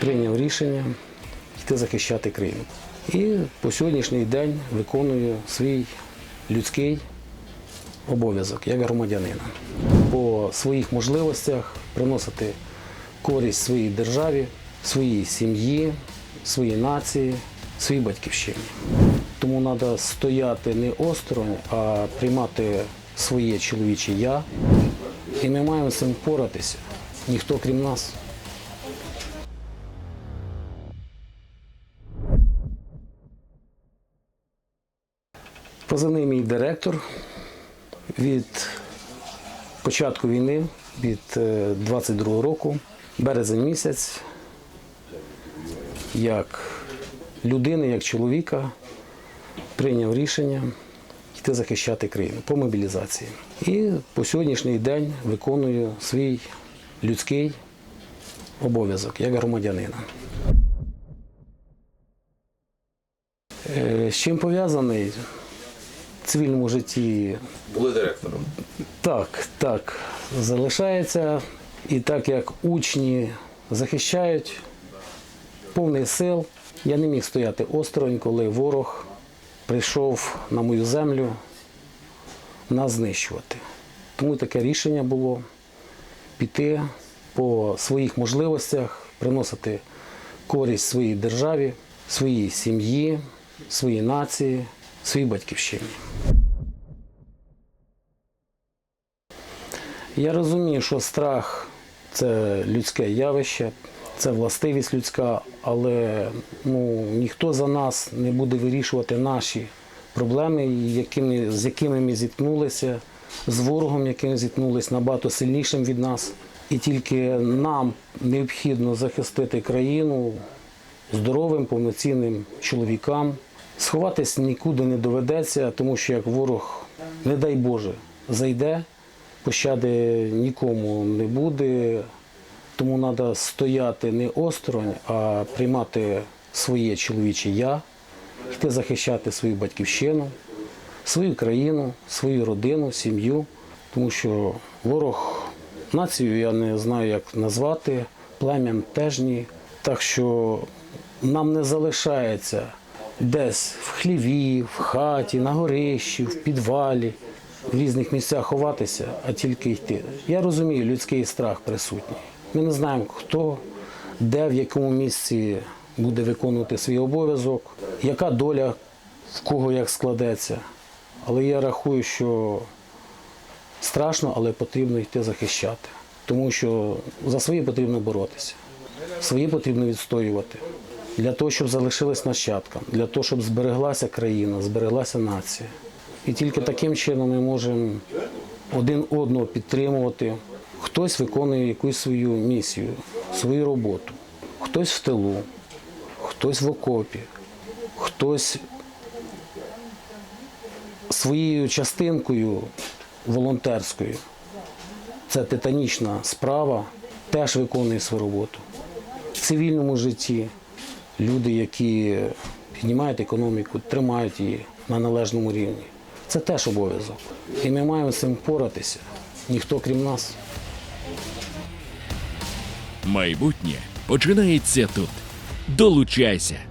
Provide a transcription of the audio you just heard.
прийняв рішення йти захищати країну. І по сьогоднішній день виконую свій людський обов'язок як громадянина. По своїх можливостях приносити користь своїй державі, своїй сім'ї, своїй нації, своїй батьківщині. Тому треба стояти не осторонь, а приймати своє чоловіче я. І ми маємо з цим впоратися. Ніхто крім нас. Позивний мій директор від початку війни, від е, 22 року, березень місяць, як людини, як чоловіка, прийняв рішення йти захищати країну по мобілізації. І по сьогоднішній день виконую свій людський обов'язок як громадянина. Е, З чим пов'язаний цивільному житті Були директором. так, так, залишається. І так як учні захищають повний сил, я не міг стояти осторонь, коли ворог прийшов на мою землю нас знищувати. Тому таке рішення було піти по своїх можливостях, приносити користь своїй державі, своїй сім'ї, своїй нації, своїй батьківщині. Я розумію, що страх це людське явище, це властивість людська, але ну, ніхто за нас не буде вирішувати наші проблеми, якими, з якими ми зіткнулися, з ворогом, яким зіткнулися, набагато сильнішим від нас. І тільки нам необхідно захистити країну здоровим, повноцінним чоловікам. Сховатись нікуди не доведеться, тому що як ворог, не дай Боже, зайде, пощади нікому не буде. Тому треба стояти не осторонь, а приймати своє чоловіче я, йти захищати свою батьківщину, свою країну, свою родину, сім'ю. Тому що ворог націю я не знаю, як назвати, плем'ям теж ні. Так що нам не залишається десь в хліві, в хаті, на горищі, в підвалі, в різних місцях ховатися, а тільки йти. Я розумію, людський страх присутній. Ми не знаємо, хто, де, в якому місці буде виконувати свій обов'язок, яка доля в кого як складеться. Але я рахую, що страшно, але потрібно йти захищати. Тому що за своє потрібно боротися, свої потрібно відстоювати. Для того, щоб залишились нащадкам, для того, щоб збереглася країна, збереглася нація. І тільки таким чином ми можемо один одного підтримувати. Хтось виконує якусь свою місію, свою роботу, хтось в тилу, хтось в окопі, хтось своєю частинкою волонтерською. Це титанічна справа, теж виконує свою роботу. В цивільному житті люди, які піднімають економіку, тримають її на належному рівні. Це теж обов'язок. І ми маємо з цим поратися. Ніхто крім нас. Майбутнє починається тут. Долучайся.